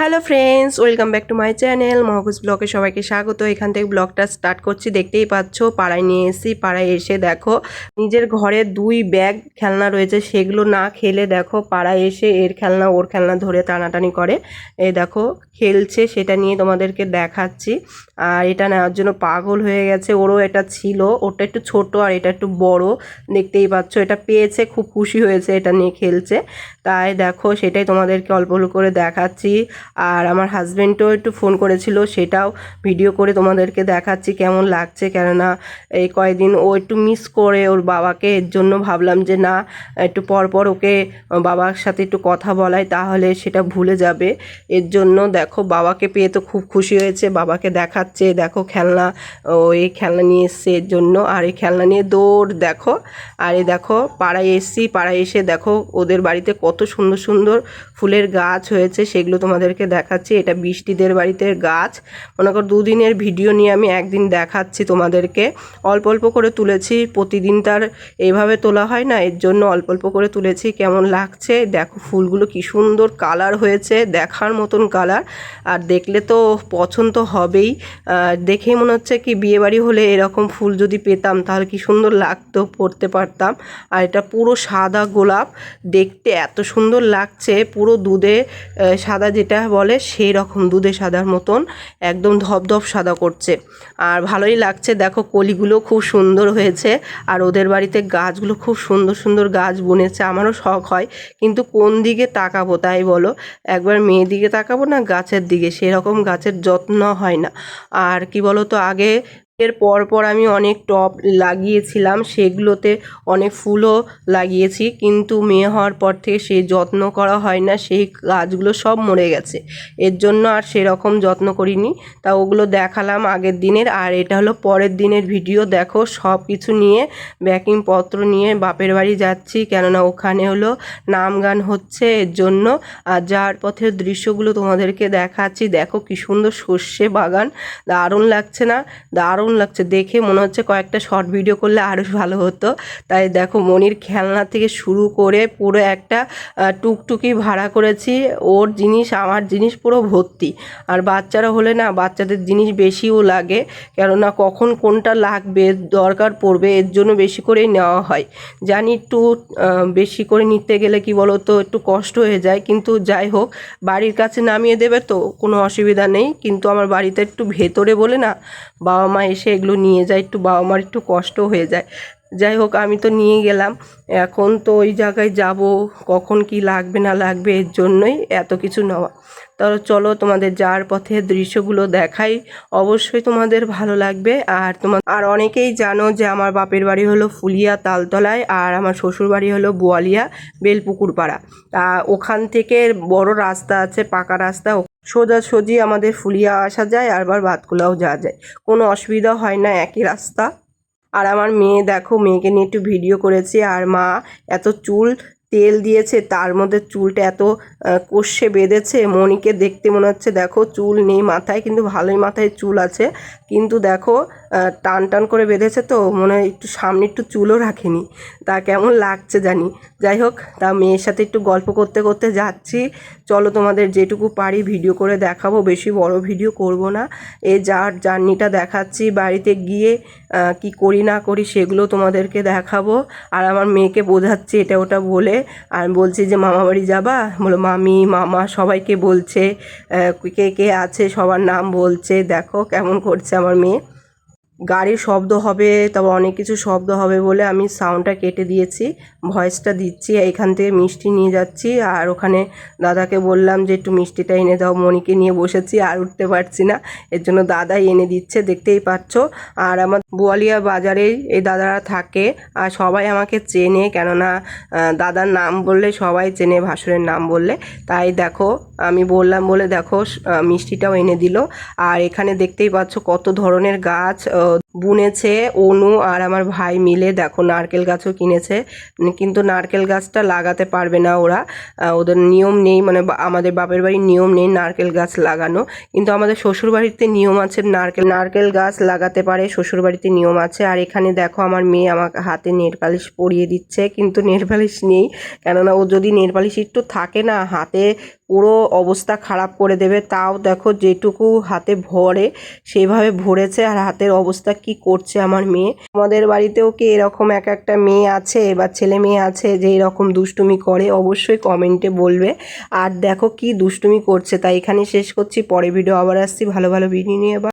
Hello friends welcome back to my channel মহকুজ ব্লগে সবাইকে স্বাগত। এখান থেকে ব্লগটা স্টার্ট করছি। দেখতেই পাচ্ছ, পাড়ায় নিয়ে এসেছি। পাড়ায় এসে দেখো, নিজের ঘরে দুই ব্যাগ খেলনা রয়েছে। সেগুলো না খেলে দেখো, পাড়ায় এসে এর খেলনা, ওর খেলনা ধরে টানাটানি করে। এ দেখো, খেলছে। সেটা নিয়ে তোমাদেরকে দেখাচ্ছি। আর এটা নেওয়ার জন্য পাগল হয়ে গেছে। ওরও এটা ছিল। ওটা একটু ছোট আর এটা একটু বড়। দেখতেই পাচ্ছ, এটা পেয়েছে। খুব খুশি হয়েছে এটা নিয়ে খেলছে। তাই দেখো সেটাই তোমাদেরকে অল্প অল্প করে দেখাচ্ছি। আর আমার হাজব্যান্ডও একটু ফোন করেছিল, সেটাও ভিডিও করে তোমাদেরকে দেখাচ্ছি কেমন লাগছে কেননা এই কয়েকদিন ও একটু মিস করে ওর বাবাকে, এর জন্য ভাবলাম যে না, একটু পর পর ওকে বাবার সাথে একটু কথা বলাই তাহলে সেটা ভুলে যাবে। এর জন্য দেখো বাবাকে পেয়ে তো খুব খুশি হয়েছে, বাবাকে দেখাচ্ছে, দেখো খেলনা, ও এই খেলনা নিয়ে এসছে এর জন্য। আর এই খেলনা নিয়ে দৌড় দেখো, আর এই দেখো পাড়ায় এসছি, পাড়ায় এসে দেখো ওদের বাড়িতে কত সুন্দর সুন্দর ফুলের গাছ হয়েছে, সেগুলো তোমাদেরকে দেখাচ্ছি। এটা বৃষ্টিদের বাড়িতে গাছ। মনে কর দুদিনের ভিডিও নিয়ে আমি একদিন দেখাচ্ছি তোমাদেরকে। অল্প অল্প করে তুলেছি, প্রতিদিন তার এইভাবে তোলা হয় না, এর জন্য অল্প অল্প করে তুলেছি, কেমন লাগছে? দেখো ফুলগুলো কি সুন্দর কালার হয়েছে, দেখার মতন কালার। আর দেখলে তো পছন্দ হবেই। দেখেই মনে হচ্ছে কি বিয়েবাড়ি হলে এরকম ফুল যদি পেতাম, তাহলে কি সুন্দর লাগতো, পড়তে পারতাম। আর এটা পুরো সাদা গোলাপ, দেখতে এত সুন্দর লাগছে, পুরো দুধে সাদা যেটা বলে সেই রকম দুধে সাদার মতন, একদম ধপধপ সাদা করছে। আর ভালোই লাগছে, দেখো কলিগুলো খুব সুন্দর হয়েছে, আর ওদের বাড়িতে গাছগুলো খুব সুন্দর সুন্দর গাছ বুনেছে, আমারও শখ হয়, কিন্তু কোন দিকে তাকাবো তাই বলো? একবার মেয়ের দিকে তাকাবো না, গাছের দিকে, সেরকম গাছের যত্ন হয় না। আর কি বলো তো আগে এর পর পর আমি অনেক টব লাগিয়েছিলাম, সেগুলোতে অনেক ফুলও লাগিয়েছি, কিন্তু মেয়ে হওয়ার পর থেকে সেই যত্ন করা হয় না, সেই গাছগুলো সব মরে গেছে। এর জন্য আর সেরকম যত্ন করিনি। তা ওগুলো দেখালাম আগের দিনের, আর এটা হলো পরের দিনের ভিডিও। দেখো সব কিছু নিয়ে ব্যাকিং পত্র নিয়ে বাপের বাড়ি যাচ্ছি, কেননা ওখানে হলো নাম গান হচ্ছে এর জন্য। আর যাওয়ার পথের দৃশ্যগুলো তোমাদেরকে দেখাচ্ছি, দেখো কি সুন্দর সর্ষে বাগান। দারুণ লাগছে না? দারুণ লাগছে। দেখে মনে হচ্ছে কয়েকটা শর্ট ভিডিও করলে আরও ভালো হতো। তাই দেখো মনির খেলনা থেকে শুরু করে পুরো একটা টুকটুকি ভাড়া করেছি। ওর জিনিস, আমার জিনিস পুরো ভর্তি। আর বাচ্চারা হলে না, বাচ্চাদের জিনিস বেশিও লাগে। কেননা কখন কোনটা লাগবে, দরকার পড়বে, এর জন্য বেশি করেই নেওয়া হয়। জানি একটু বেশি করে নিতে গেলে কি বলো তো একটু কষ্ট হয়ে যায়। কিন্তু যাই হোক, বাড়ির কাছে নামিয়ে দেবে তো কোনো অসুবিধা নেই। কিন্তু আমার বাড়িতে একটু ভেতরে বলে না বাবা মা এসে এগুলো নিয়ে যায়, একটু বাবা মার একটু কষ্ট হয়ে যায়। যাই হোক, আমি তো নিয়ে গেলাম। এখন তো ওই জায়গায় যাব, কখন কি লাগবে না লাগবে এর জন্যই এত কিছু নেওয়া। তাহলে চলো তোমাদের যাওয়ার পথে দৃশ্যগুলো দেখাই। অবশ্যই তোমাদের ভালো লাগবে। আর তোমার আর অনেকেই জানো যে আমার বাপের বাড়ি হলো ফুলিয়া তালতলায়, আর আমার শ্বশুর বাড়ি হলো বোয়ালিয়া বেলপুকুর পাড়া তা ওখান থেকে বড় রাস্তা আছে, পাকা রাস্তা সোজাসুজি আমাদের ফুলিয়া আসা যায়, আবার বাতকুলাও যাওয়া যায়। কোনো অসুবিধা হয় না, একই রাস্তা। আর আমার মেয়ে দেখো, মেয়েকে নিয়ে একটু ভিডিও করেছি, আর মা এত চুল তেল দিয়েছে, তার মধ্যে চুলটা এত কষে বেঁধেছে মনিকে দেখতে মনে হচ্ছে, দেখো চুল নেই মাথায়, কিন্তু ভালোই মাথায় চুল আছে, কিন্তু দেখো টান টান করে বেঁধেছে তো, মনে হয় একটু সামনে একটু চুলও রাখেনি, তা কেমন লাগছে জানি। যাই হোক, তা মেয়ের সাথে একটু গল্প করতে করতে যাচ্ছি, চলো তোমাদের যেটুকু পারি ভিডিও করে দেখাবো, বেশি বড় ভিডিও করব না, এ যার জার্নিটা দেখাচ্ছি, বাড়িতে গিয়ে কি করি না করি সেগুলো তোমাদেরকে দেখাবো, আর আমার মেয়েকে বোঝাচ্ছি, এটা ওটা বলে আর বলছি যে, মামা বাড়ি যাবা? বলো মামি, মামা সবাইকে বলছে কে কে আছে, সবার নাম বলছে, দেখো কেমন করছে আমার মেয়ে। গাড়ির শব্দ হবে তারপর অনেক কিছু শব্দ হবে বলে আমি সাউন্ডটা কেটে দিয়েছি ভয়েসটা দিচ্ছি, এখান থেকে মিষ্টি নিয়ে যাচ্ছি, আর ওখানে দাদাকে বললাম যে একটু মিষ্টিটা এনে দাও, মনিকে নিয়ে বসেছি, আর উঠতে পারছি না, এর জন্য দাদাই এনে দিচ্ছে, দেখতেই পাচ্ছ, আর আমার বোয়ালিয়া বাজারেই এই দাদারা থাকে, আর সবাই আমাকে চেনে, কেননা দাদার নাম বললে সবাই চেনে, ভাসুরের নাম বললে, তাই দেখো, আমি বললাম বলে দেখো মিষ্টিটাও এনে দিল, আর এখানে দেখতেই পাচ্ছ কত ধরনের গাছ বুনেছে, অনু আর আমার ভাই মিলে দেখো নারকেল গাছও কিনেছে। কিন্তু নারকেল গাছটা লাগাতে পারবে না ওরা। ওদের নিয়ম নেই মানে আমাদের বাপের বাড়ির নিয়ম নেই নারকেল গাছ লাগানো। কিন্তু আমাদের শ্বশুর বাড়িতে নিয়ম আছে নারকেল নারকেল গাছ লাগাতে পারে শ্বশুর বাড়িতে নিয়ম আছে। আর এখানে দেখো আমার মেয়ে আমাকে হাতে নেল পালিশ পরিয়ে দিচ্ছে, কিন্তু নেল পালিশ নেই। কেননা ও যদি নেল পালিশ একটু থাকে না, হাতে পুরো অবস্থা খারাপ করে দেবে। তাও দেখো যেটুকু হাতে ভরে সেইভাবে ভরেছে আর হাতের অবস্থা কি করছে আমার মেয়ে? আমাদের বাড়িতেও কি এরকম এক একটা মেয়ে আছে বা ছেলে মেয়ে আছে যে এরকম দুষ্টুমি করে? অবশ্যই কমেন্টে বলবে। আর দেখো কি দুষ্টুমি করছে, তাই এখানে শেষ করছি। পরে ভিডিও আবার আসছি। ভালো ভালো ভিডিও নিয়ে